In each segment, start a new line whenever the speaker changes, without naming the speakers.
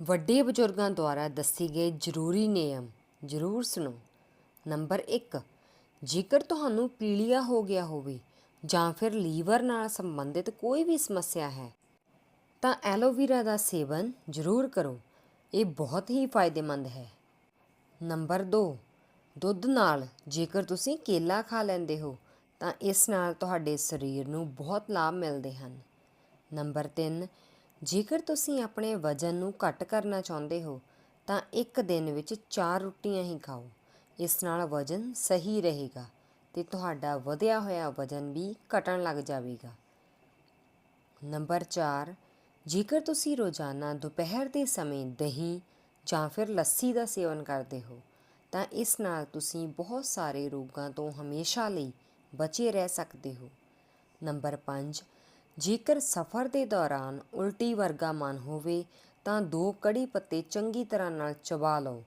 ਵੱਡੇ ਬਜ਼ੁਰਗਾਂ ਦੁਆਰਾ ਦੱਸੇ ਗਏ ਜ਼ਰੂਰੀ ਨਿਯਮ ਜ਼ਰੂਰ ਸੁਣੋ। ਨੰਬਰ 1 ਜੇਕਰ ਤੁਹਾਨੂੰ ਪੀਲੀਆ ਹੋ ਗਿਆ ਹੋਵੇ ਜਾਂ ਫਿਰ ਲੀਵਰ ਨਾਲ ਸੰਬੰਧਿਤ ਕੋਈ ਵੀ ਸਮੱਸਿਆ ਹੈ, ਤਾਂ ਐਲੋਵੀਰਾ ਦਾ ਸੇਵਨ ਜ਼ਰੂਰ ਕਰੋ। ਇਹ ਬਹੁਤ ਹੀ ਫਾਇਦੇਮੰਦ ਹੈ। ਨੰਬਰ 2 ਦੁੱਧ ਨਾਲ ਜੇਕਰ ਤੁਸੀਂ ਕੇਲਾ ਖਾ ਲੈਂਦੇ ਹੋ, ਤਾਂ ਇਸ ਨਾਲ ਤੁਹਾਡੇ ਸਰੀਰ ਨੂੰ ਬਹੁਤ ਲਾਭ ਮਿਲਦੇ ਹਨ। ਨੰਬਰ 3 ਜੇਕਰ ਤੁਸੀਂ ਆਪਣੇ ਵਜ਼ਨ ਨੂੰ ਘੱਟ ਕਰਨਾ ਚਾਹੁੰਦੇ ਹੋ, ਤਾਂ ਇੱਕ ਦਿਨ ਵਿੱਚ 4 ਰੋਟੀਆਂ ਹੀ ਖਾਓ। ਇਸ ਨਾਲ ਵਜ਼ਨ ਸਹੀ ਰਹੇਗਾ ਤੇ ਤੁਹਾਡਾ ਵਧਿਆ ਹੋਇਆ ਵਜ਼ਨ ਵੀ ਘਟਣ ਲੱਗ ਜਾਵੇਗਾ। ਨੰਬਰ 4 ਜੇਕਰ ਤੁਸੀਂ ਰੋਜ਼ਾਨਾ ਦੁਪਹਿਰ ਦੇ ਸਮੇਂ ਦਹੀਂ ਜਾਂ ਫਿਰ ਲੱਸੀ ਦਾ ਸੇਵਨ ਕਰਦੇ ਹੋ, ਤਾਂ ਇਸ ਨਾਲ ਤੁਸੀਂ ਬਹੁਤ ਸਾਰੇ ਰੋਗਾਂ ਤੋਂ ਹਮੇਸ਼ਾ ਲਈ ਬਚੇ ਰਹਿ ਸਕਦੇ ਹੋ। ਨੰਬਰ 5 ਜੇਕਰ ਸਫ਼ਰ ਦੇ ਦੌਰਾਨ ਉਲਟੀ ਵਰਗਾ ਮਨ ਹੋਵੇ, ਤਾਂ ਦੋ ਕੜੀ ਪੱਤੇ ਚੰਗੀ ਤਰ੍ਹਾਂ ਨਾਲ ਚਬਾ ਲਓ।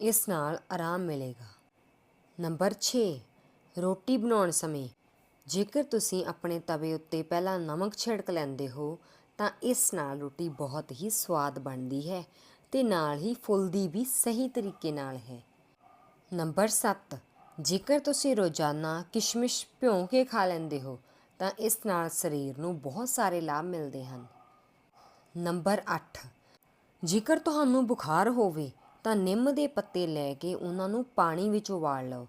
ਇਸ ਨਾਲ ਆਰਾਮ ਮਿਲੇਗਾ। ਨੰਬਰ 6 ਰੋਟੀ ਬਣਾਉਣ ਸਮੇਂ। ਜੇਕਰ ਤੁਸੀਂ ਆਪਣੇ ਤਵੇ ਉੱਤੇ ਪਹਿਲਾਂ ਨਮਕ ਛਿੜਕ ਲੈਂਦੇ ਹੋ, ਤਾਂ ਇਸ ਨਾਲ ਰੋਟੀ ਬਹੁਤ ਹੀ ਸਵਾਦ ਬਣਦੀ ਹੈ ਤੇ ਨਾਲ ਹੀ ਫੁੱਲਦੀ ਵੀ ਸਹੀ ਤਰੀਕੇ ਨਾਲ ਹੈ। ਨੰਬਰ 7 ਜੇਕਰ ਤੁਸੀਂ ਰੋਜ਼ਾਨਾ ਕਿਸ਼ਮਿਸ਼ ਭਿਉਂ ਕੇ ਖਾ ਲੈਂਦੇ ਹੋ ਤਾਂ ਇਸ ਨਾਲ ਸਰੀਰ ਨੂੰ ਬਹੁਤ ਸਾਰੇ ਲਾਭ ਮਿਲਦੇ ਹਨ। ਨੰਬਰ 8 ਜੇਕਰ ਤੁਹਾਨੂੰ ਬੁਖਾਰ ਹੋਵੇ ਤਾਂ ਨਿੰਮ ਦੇ ਪੱਤੇ ਲੈ ਕੇ ਉਹਨਾਂ ਨੂੰ ਪਾਣੀ ਵਿੱਚ ਉਬਾਲ ਲਓ।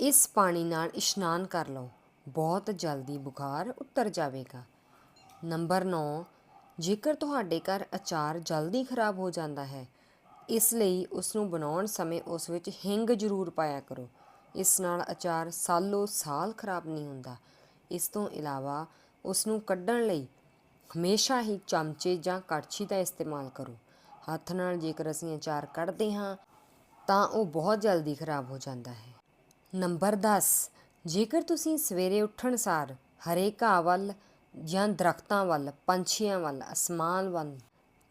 ਇਸ ਪਾਣੀ ਨਾਲ ਇਸ਼ਨਾਨ ਕਰ ਲਓ। ਬਹੁਤ ਜਲਦੀ ਬੁਖਾਰ ਉਤਰ ਜਾਵੇਗਾ। ਨੰਬਰ 9 ਜੇਕਰ ਤੁਹਾਡੇ ਘਰ ਅਚਾਰ ਜਲਦੀ ਖਰਾਬ ਹੋ ਜਾਂਦਾ ਹੈ, ਇਸ ਲਈ ਉਸ ਨੂੰ ਬਣਾਉਣ ਸਮੇਂ ਉਸ ਵਿੱਚ ਹਿੰਗ ਜ਼ਰੂਰ ਪਾਇਆ ਕਰੋ। ਇਸ ਨਾਲ ਅਚਾਰ ਸਾਲੋ ਸਾਲ ਖਰਾਬ ਨਹੀਂ ਹੁੰਦਾ। ਇਸ ਤੋਂ ਇਲਾਵਾ ਉਸ ਨੂੰ ਕੱਢਣ ਲਈ ਹਮੇਸ਼ਾ ਹੀ ਚਮਚੇ ਜਾਂ ਕੜਛੀ ਦਾ ਇਸਤੇਮਾਲ ਕਰੋ। ਹੱਥ ਨਾਲ ਜੇਕਰ ਅਸੀਂ ਅਚਾਰ ਕੱਢਦੇ ਹਾਂ, ਤਾਂ ਉਹ ਬਹੁਤ ਜਲਦੀ ਖਰਾਬ ਹੋ ਜਾਂਦਾ ਹੈ। ਨੰਬਰ 10 ਜੇਕਰ ਤੁਸੀਂ ਸਵੇਰੇ ਉੱਠਣ ਸਾਰ ਹਰੇ ਘਾਹ ਵੱਲ ਜਾਂ ਦਰਖਤਾਂ ਵੱਲ, ਪੰਛੀਆਂ ਵੱਲ, ਅਸਮਾਨ ਵੱਲ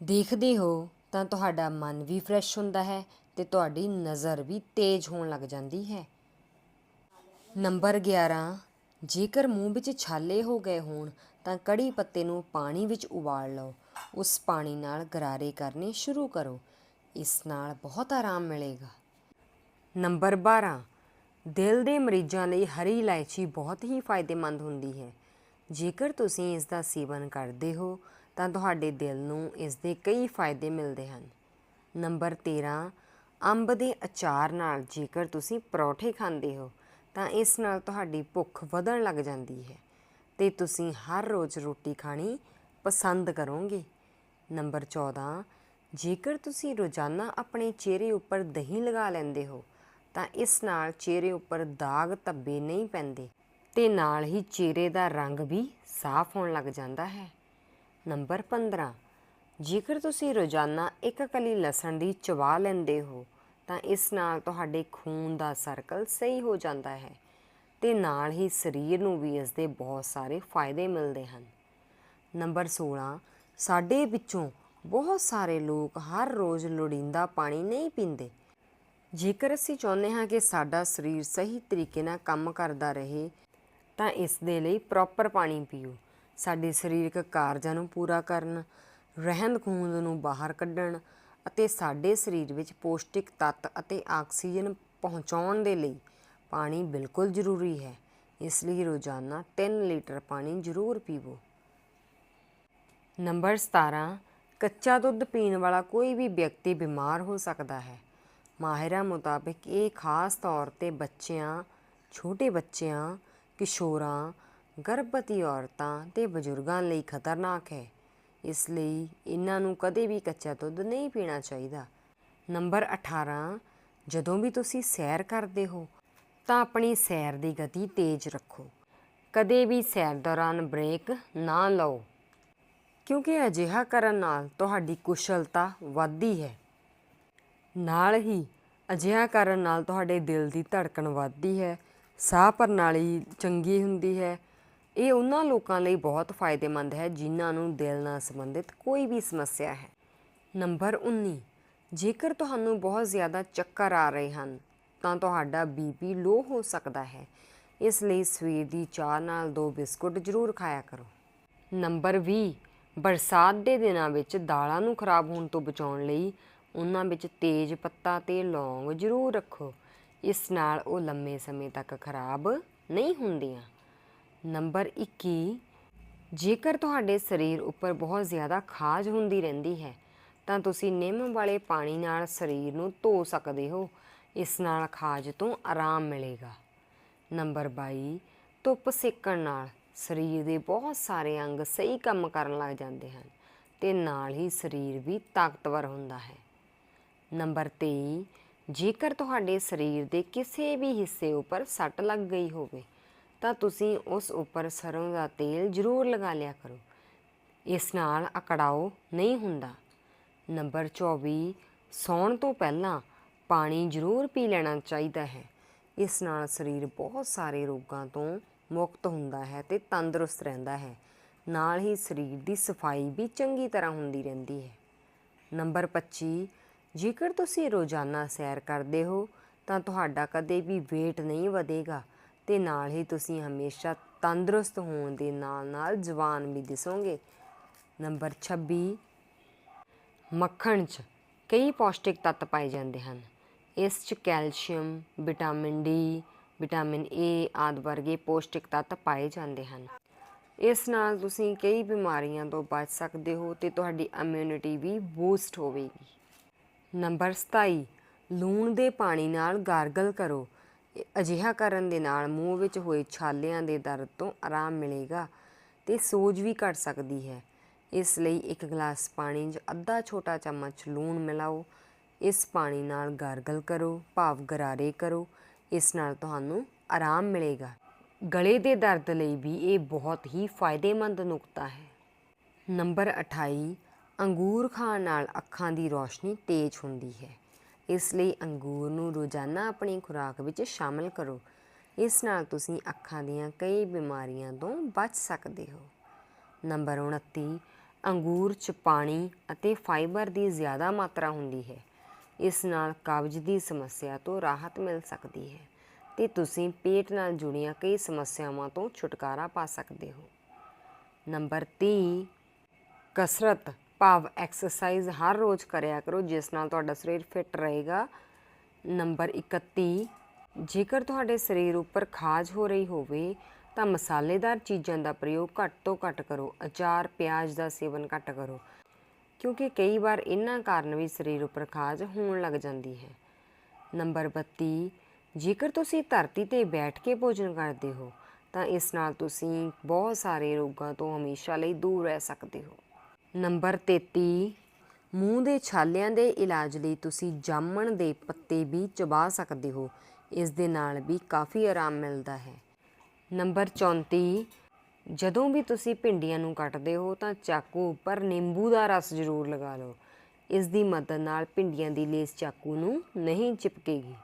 ਦੇਖਦੇ ਹੋ, ਤਾਂ ਤੁਹਾਡਾ ਮਨ ਵੀ ਫਰੈਸ਼ ਹੁੰਦਾ ਹੈ ਤੇ ਤੁਹਾਡੀ ਨਜ਼ਰ ਵੀ ਤੇਜ਼ ਹੋਣ ਲੱਗ ਜਾਂਦੀ ਹੈ। ਨੰਬਰ 11 ਜੇਕਰ ਮੂੰਹ ਵਿੱਚ ਛਾਲੇ ਹੋ ਗਏ ਹੋਣ, ਤਾਂ ਕੜੀ ਪੱਤੇ ਨੂੰ ਪਾਣੀ ਵਿੱਚ ਉਬਾਲ ਲਓ। ਉਸ ਪਾਣੀ ਨਾਲ ਗਰਾਰੇ ਕਰਨੇ ਸ਼ੁਰੂ ਕਰੋ। ਇਸ ਨਾਲ ਬਹੁਤ ਆਰਾਮ ਮਿਲੇਗਾ। ਨੰਬਰ 12 ਦਿਲ ਦੇ ਮਰੀਜ਼ਾਂ ਲਈ ਹਰੀ ਇਲਾਇਚੀ ਬਹੁਤ ਹੀ ਫਾਇਦੇਮੰਦ ਹੁੰਦੀ ਹੈ। ਜੇਕਰ ਤੁਸੀਂ ਇਸ ਦਾ ਸੇਵਨ ਕਰਦੇ ਹੋ, ਤਾਂ ਤੁਹਾਡੇ ਦਿਲ ਨੂੰ ਇਸ ਦੇ ਕਈ ਫਾਇਦੇ ਮਿਲਦੇ ਹਨ। ਨੰਬਰ 13 ਅੰਬ ਦੇ ਅਚਾਰ ਨਾਲ ਜੇਕਰ ਤੁਸੀਂ ਪਰੌਠੇ ਖਾਂਦੇ ਹੋ ਤਾਂ ਇਸ ਨਾਲ ਤੁਹਾਡੀ ਭੁੱਖ ਵਧਣ ਲੱਗ ਜਾਂਦੀ ਹੈ ਤੇ ਤੁਸੀਂ ਹਰ ਰੋਜ਼ ਰੋਟੀ ਖਾਣੀ ਪਸੰਦ ਕਰੋਗੇ। ਨੰਬਰ 14 ਜੇਕਰ ਤੁਸੀਂ ਰੋਜ਼ਾਨਾ ਆਪਣੇ ਚਿਹਰੇ ਉੱਪਰ ਦਹੀਂ ਲਗਾ ਲੈਂਦੇ ਹੋ, ਤਾਂ ਇਸ ਨਾਲ ਚਿਹਰੇ ਉੱਪਰ ਦਾਗ ਧੱਬੇ ਨਹੀਂ ਪੈਂਦੇ ਤੇ ਨਾਲ ਹੀ ਚਿਹਰੇ ਦਾ ਰੰਗ ਵੀ ਸਾਫ਼ ਹੋਣ ਲੱਗ ਜਾਂਦਾ ਹੈ। ਨੰਬਰ 15 ਜੇਕਰ ਤੁਸੀਂ ਰੋਜ਼ਾਨਾ ਇੱਕ ਕਲੀ ਲਸਣ ਦੀ ਚਬਾ ਲੈਂਦੇ ਹੋ ਤਾਂ ਇਸ ਨਾਲ ਤੁਹਾਡੇ ਖੂਨ ਦਾ ਸਰਕਲ ਸਹੀ ਹੋ ਜਾਂਦਾ ਹੈ ਤੇ ਨਾਲ ਹੀ ਸਰੀਰ ਨੂੰ ਵੀ ਇਸ ਦੇ ਬਹੁਤ ਸਾਰੇ ਫਾਇਦੇ ਮਿਲਦੇ ਹਨ। ਨੰਬਰ 16 ਸਾਡੇ ਵਿੱਚੋਂ ਬਹੁਤ ਸਾਰੇ ਲੋਕ ਹਰ ਰੋਜ਼ ਲੋੜੀਂਦਾ ਪਾਣੀ ਨਹੀਂ ਪੀਂਦੇ। ਜੇਕਰ ਅਸੀਂ ਚਾਹੁੰਦੇ ਹਾਂ ਕਿ ਸਾਡਾ ਸਰੀਰ ਸਹੀ ਤਰੀਕੇ ਨਾਲ ਕੰਮ ਕਰਦਾ ਰਹੇ, ਤਾਂ ਇਸ ਦੇ ਲਈ ਪ੍ਰੋਪਰ ਪਾਣੀ ਪੀਓ। ਸਾਡੇ ਸਰੀਰਕ ਕਾਰਜਾਂ ਨੂੰ ਪੂਰਾ ਕਰਨ ਰਹਿੰਦ ਖੂੰਦ ਨੂੰ ਬਾਹਰ ਕੱਢਣ ਅਤੇ ਸਾਡੇ ਸਰੀਰ ਵਿੱਚ ਪੌਸ਼ਟਿਕ ਤੱਤ ਅਤੇ ਆਕਸੀਜਨ ਪਹੁੰਚਾਉਣ ਦੇ ਲਈ ਪਾਣੀ ਬਿਲਕੁਲ ਜ਼ਰੂਰੀ ਹੈ। ਇਸ ਲਈ ਰੋਜ਼ਾਨਾ 3 ਲੀਟਰ ਪਾਣੀ ਜ਼ਰੂਰ ਪੀਵੋ। ਨੰਬਰ 17 ਕੱਚਾ ਦੁੱਧ ਪੀਣ ਵਾਲਾ ਕੋਈ ਵੀ ਵਿਅਕਤੀ ਬਿਮਾਰ ਹੋ ਸਕਦਾ ਹੈ। ਮਾਹਿਰਾਂ ਮੁਤਾਬਿਕ ਇਹ ਖਾਸ ਤੌਰ ਤੇ ਬੱਚਿਆਂ, ਛੋਟੇ ਬੱਚਿਆਂ, ਕਿਸ਼ੋਰਾਂ, ਗਰਭਵਤੀ ਔਰਤਾਂ ਤੇ ਬਜ਼ੁਰਗਾਂ ਲਈ ਖਤਰਨਾਕ ਹੈ। ਇਸ ਲਈ ਇਹਨਾਂ ਨੂੰ ਕਦੇ ਵੀ ਕੱਚਾ ਦੁੱਧ ਨਹੀਂ ਪੀਣਾ ਚਾਹੀਦਾ। ਨੰਬਰ 18 ਜਦੋਂ ਵੀ ਤੁਸੀਂ ਸੈਰ ਕਰਦੇ ਹੋ, ਤਾਂ ਆਪਣੀ ਸੈਰ ਦੀ ਗਤੀ ਤੇਜ਼ ਰੱਖੋ। ਕਦੇ ਵੀ ਸੈਰ ਦੌਰਾਨ ਬ੍ਰੇਕ ਨਾ ਲਓ, ਕਿਉਂਕਿ ਅਜਿਹਾ ਕਰਨ ਨਾਲ ਤੁਹਾਡੀ ਕੁਸ਼ਲਤਾ ਵੱਧਦੀ ਹੈ। ਨਾਲ ਹੀ ਅਜਿਹਾ ਕਰਨ ਨਾਲ ਤੁਹਾਡੇ ਦਿਲ ਦੀ ਧੜਕਣ ਵੱਧਦੀ ਹੈ, ਸਾਹ ਪ੍ਰਣਾਲੀ ਚੰਗੀ ਹੁੰਦੀ ਹੈ ਇਹ ਉਹਨਾਂ ਲੋਕਾਂ ਲਈ ਬਹੁਤ ਫਾਇਦੇਮੰਦ ਹੈ ਜਿਨ੍ਹਾਂ ਨੂੰ ਦਿਲ ਨਾਲ ਸੰਬੰਧਿਤ ਕੋਈ ਵੀ ਸਮੱਸਿਆ ਹੈ। ਨੰਬਰ 19 ਜੇਕਰ ਤੁਹਾਨੂੰ ਬਹੁਤ ਜ਼ਿਆਦਾ ਚੱਕਰ ਆ ਰਹੇ ਹਨ, ਤਾਂ ਤੁਹਾਡਾ ਬੀਪੀ ਲੋ ਹੋ ਸਕਦਾ ਹੈ। ਇਸ ਲਈ ਸਵੇਰ ਦੀ ਚਾਹ ਨਾਲ ਦੋ ਬਿਸਕੁਟ ਜ਼ਰੂਰ ਖਾਇਆ ਕਰੋ। ਨੰਬਰ 20 ਬਰਸਾਤ ਦੇ ਦਿਨਾਂ ਵਿੱਚ ਦਾਲਾਂ ਨੂੰ ਖਰਾਬ ਹੋਣ ਤੋਂ ਬਚਾਉਣ ਲਈ ਉਹਨਾਂ ਵਿੱਚ ਤੇਜ਼ ਪੱਤਾ ਤੇ ਲੌਂਗ ਜ਼ਰੂਰ ਰੱਖੋ। ਇਸ ਨਾਲ ਉਹ ਲੰਮੇ ਸਮੇਂ ਤੱਕ ਖਰਾਬ ਨਹੀਂ ਹੁੰਦੀਆਂ। ਨੰਬਰ 21 ਜੇਕਰ ਤੁਹਾਡੇ ਸਰੀਰ ਉੱਪਰ ਬਹੁਤ ਜ਼ਿਆਦਾ ਖਾਜ ਹੁੰਦੀ ਰਹਿੰਦੀ ਹੈ, ਤਾਂ ਤੁਸੀਂ ਨਿੰਮ ਵਾਲੇ ਪਾਣੀ ਨਾਲ ਸਰੀਰ ਨੂੰ ਧੋ ਸਕਦੇ ਹੋ। ਇਸ ਨਾਲ ਖਾਜ ਤੋਂ ਆਰਾਮ ਮਿਲੇਗਾ। ਨੰਬਰ 22 ਧੁੱਪ ਸੇਕਣ ਨਾਲ ਸਰੀਰ ਦੇ ਬਹੁਤ ਸਾਰੇ ਅੰਗ ਸਹੀ ਕੰਮ ਕਰਨ ਲੱਗ ਜਾਂਦੇ ਹਨ ਤੇ ਨਾਲ ਹੀ ਸਰੀਰ ਵੀ ਤਾਕਤਵਰ ਹੁੰਦਾ ਹੈ। ਨੰਬਰ 23 ਜੇਕਰ ਤੁਹਾਡੇ ਸਰੀਰ ਦੇ ਕਿਸੇ ਵੀ ਹਿੱਸੇ ਉੱਪਰ ਸੱਟ ਲੱਗ ਗਈ ਹੋਵੇ ਤਾਂ ਤੁਸੀਂ ਉਸ ਉੱਪਰ ਸਰੋਂ ਦਾ ਤੇਲ ਜ਼ਰੂਰ ਲਗਾ ਲਿਆ ਕਰੋ। ਇਸ ਨਾਲ ਅਕੜਾਓ ਨਹੀਂ ਹੁੰਦਾ। ਨੰਬਰ 24 ਸੌਣ ਤੋਂ ਪਹਿਲਾਂ ਪਾਣੀ ਜ਼ਰੂਰ ਪੀ ਲੈਣਾ ਚਾਹੀਦਾ ਹੈ। ਇਸ ਨਾਲ ਸਰੀਰ ਬਹੁਤ ਸਾਰੇ ਰੋਗਾਂ ਤੋਂ ਮੁਕਤ ਹੁੰਦਾ ਹੈ ਤੇ ਤੰਦਰੁਸਤ ਰਹਿੰਦਾ ਹੈ। ਨਾਲ ਹੀ ਸਰੀਰ ਦੀ ਸਫ਼ਾਈ ਵੀ ਚੰਗੀ ਤਰ੍ਹਾਂ ਹੁੰਦੀ ਰਹਿੰਦੀ ਹੈ। ਨੰਬਰ 25 ਜੇਕਰ ਤੁਸੀਂ ਰੋਜ਼ਾਨਾ ਸੈਰ ਕਰਦੇ ਹੋ, ਤਾਂ ਤੁਹਾਡਾ ਕਦੇ ਵੀ weight ਨਹੀਂ ਵਧੇਗਾ। ਤੇ ਨਾਲ ਹੀ ਤੁਸੀਂ ਹਮੇਸ਼ਾ ਤੰਦਰੁਸਤ ਹੋਣ ਦੇ ਨਾਲ-ਨਾਲ ਜਵਾਨ ਵੀ ਦਿਸੋਗੇ। ਨੰਬਰ 26 ਮੱਖਣ 'ਚ ਕਈ ਪੌਸ਼ਟਿਕ ਤੱਤ ਪਾਏ ਜਾਂਦੇ ਹਨ। ਇਸ 'ਚ calcium, vitamin D, vitamin A ਆਦਿ ਵਰਗੇ ਪੌਸ਼ਟਿਕ ਤੱਤ ਪਾਏ ਜਾਂਦੇ ਹਨ। ਇਸ ਨਾਲ ਤੁਸੀਂ ਕਈ ਬਿਮਾਰੀਆਂ ਤੋਂ ਬਚ ਸਕਦੇ ਹੋ ਤੇ ਤੁਹਾਡੀ ਇਮਿਊਨਿਟੀ ਵੀ ਬੂਸਟ ਹੋਵੇਗੀ। ਨੰਬਰ 27 ਲੂਣ ਦੇ ਪਾਣੀ ਨਾਲ ਗਾਰਗਲ ਕਰੋ। ਅਜਿਹਾ ਕਰਨ ਦੇ ਨਾਲ ਮੂੰਹ ਵਿੱਚ ਹੋਏ ਛਾਲਿਆਂ ਦੇ ਦਰਦ ਤੋਂ ਆਰਾਮ ਮਿਲੇਗਾ ਤੇ ਸੋਜ ਵੀ ਘਟ ਸਕਦੀ ਹੈ। ਇਸ ਲਈ ਇੱਕ ਗਲਾਸ ਪਾਣੀ 'ਚ ਅੱਧਾ ਛੋਟਾ ਚਮਚ ਲੂਣ ਮਿਲਾਓ। ਇਸ ਪਾਣੀ ਨਾਲ ਗਾਰਗਲ ਕਰੋ, ਭਾਵ ਗਰਾਰੇ ਕਰੋ। ਇਸ ਨਾਲ ਤੁਹਾਨੂੰ ਆਰਾਮ ਮਿਲੇਗਾ। ਗਲੇ ਦੇ ਦਰਦ ਲਈ ਵੀ ਇਹ ਬਹੁਤ ਹੀ ਫਾਇਦੇਮੰਦ ਨੁਕਤਾ ਹੈ। ਨੰਬਰ 28 ਅੰਗੂਰ ਖਾਣ ਨਾਲ ਅੱਖਾਂ ਦੀ ਰੋਸ਼ਨੀ ਤੇਜ਼ ਹੁੰਦੀ ਹੈ। ਇਸ ਲਈ ਅੰਗੂਰ ਨੂੰ ਰੋਜ਼ਾਨਾ ਆਪਣੀ ਖੁਰਾਕ ਵਿੱਚ ਸ਼ਾਮਲ ਕਰੋ। ਇਸ ਨਾਲ ਤੁਸੀਂ ਅੱਖਾਂ ਦੀਆਂ ਕਈ ਬਿਮਾਰੀਆਂ ਤੋਂ ਬਚ ਸਕਦੇ ਹੋ। ਨੰਬਰ 29 ਅੰਗੂਰ 'ਚ ਪਾਣੀ ਅਤੇ ਫਾਈਬਰ ਦੀ ਜ਼ਿਆਦਾ ਮਾਤਰਾ ਹੁੰਦੀ ਹੈ। ਇਸ ਨਾਲ ਕਬਜ਼ ਦੀ ਸਮੱਸਿਆ ਤੋਂ ਰਾਹਤ ਮਿਲ ਸਕਦੀ ਹੈ ਤੇ ਤੁਸੀਂ ਪੇਟ ਨਾਲ ਜੁੜੀਆਂ ਕਈ ਸਮੱਸਿਆਵਾਂ ਤੋਂ ਛੁਟਕਾਰਾ ਪਾ ਸਕਦੇ ਹੋ। ਨੰਬਰ 30 ਕਸਰਤ ਭਾਵ ਐਕਸਰਸਾਈਜ਼ ਹਰ ਰੋਜ਼ ਕਰਿਆ ਕਰੋ, ਜਿਸ ਨਾਲ ਤੁਹਾਡਾ ਸਰੀਰ ਫਿੱਟ ਰਹੇਗਾ। ਨੰਬਰ 31 ਜੇਕਰ ਤੁਹਾਡੇ ਸਰੀਰ ਉੱਪਰ ਖਾਜ ਹੋ ਰਹੀ ਹੋਵੇ, ਤਾਂ ਮਸਾਲੇਦਾਰ ਚੀਜ਼ਾਂ ਦਾ ਪ੍ਰਯੋਗ ਘੱਟ ਤੋਂ ਘੱਟ ਕਰੋ। ਅਚਾਰ, ਪਿਆਜ਼ ਦਾ ਸੇਵਨ ਘੱਟ ਕਰੋ, ਕਿਉਂਕਿ ਕਈ ਵਾਰ ਇਹਨਾਂ ਕਾਰਨ ਵੀ ਸਰੀਰ ਉੱਪਰ ਖਾਜ ਹੋਣ ਲੱਗ ਜਾਂਦੀ ਹੈ। ਨੰਬਰ 32 ਜੇਕਰ ਤੁਸੀਂ ਧਰਤੀ ਤੇ ਬੈਠ ਕੇ ਭੋਜਨ ਕਰਦੇ ਹੋ, ਤਾਂ ਇਸ ਨਾਲ ਤੁਸੀਂ ਬਹੁਤ ਸਾਰੇ ਰੋਗਾਂ ਤੋਂ ਹਮੇਸ਼ਾ ਲਈ ਦੂਰ ਰਹਿ ਸਕਦੇ ਹੋ। ਨੰਬਰ 33 ਮੂੰਹ ਦੇ ਛਾਲਿਆਂ ਦੇ ਇਲਾਜ ਲਈ ਤੁਸੀਂ ਜਾਮਣ ਦੇ ਪੱਤੇ ਵੀ ਚਬਾ ਸਕਦੇ ਹੋ। ਇਸ ਦੇ ਨਾਲ ਵੀ ਕਾਫੀ ਆਰਾਮ ਮਿਲਦਾ ਹੈ। ਨੰਬਰ 34 ਜਦੋਂ ਵੀ ਤੁਸੀਂ ਭਿੰਡੀਆਂ ਨੂੰ ਕੱਟਦੇ ਹੋ ਤਾਂ ਚਾਕੂ ਉੱਪਰ ਨਿੰਬੂ ਦਾ ਰਸ ਜ਼ਰੂਰ ਲਗਾ ਲਓ। ਇਸ ਦੀ ਮਦਦ ਨਾਲ ਭਿੰਡੀਆਂ ਦੀ ਲੇਸ ਚਾਕੂ ਨੂੰ ਨਹੀਂ ਚਿਪਕੇਗੀ।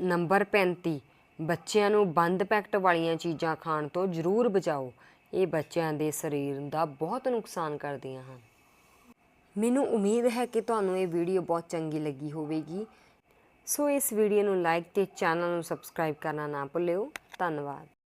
ਨੰਬਰ 35 ਬੱਚਿਆਂ ਨੂੰ ਬੰਦ ਪੈਕਟ ਵਾਲੀਆਂ ਚੀਜ਼ਾਂ ਖਾਣ ਤੋਂ ਜ਼ਰੂਰ ਬਚਾਓ। ਇਹ ਬੱਚਿਆਂ ਦੇ ਸਰੀਰ ਦਾ ਬਹੁਤ ਨੁਕਸਾਨ ਕਰਦੀਆਂ ਹਨ। ਮੈਨੂੰ ਉਮੀਦ ਹੈ ਕਿ ਤੁਹਾਨੂੰ ਇਹ ਵੀਡੀਓ ਬਹੁਤ ਚੰਗੀ ਲੱਗੀ ਹੋਵੇਗੀ। ਸੋ ਇਸ ਵੀਡੀਓ ਨੂੰ ਲਾਈਕ ਤੇ ਚੈਨਲ ਨੂੰ ਸਬਸਕ੍ਰਾਈਬ ਕਰਨਾ ਨਾ ਭੁੱਲਿਓ। ਧੰਨਵਾਦ।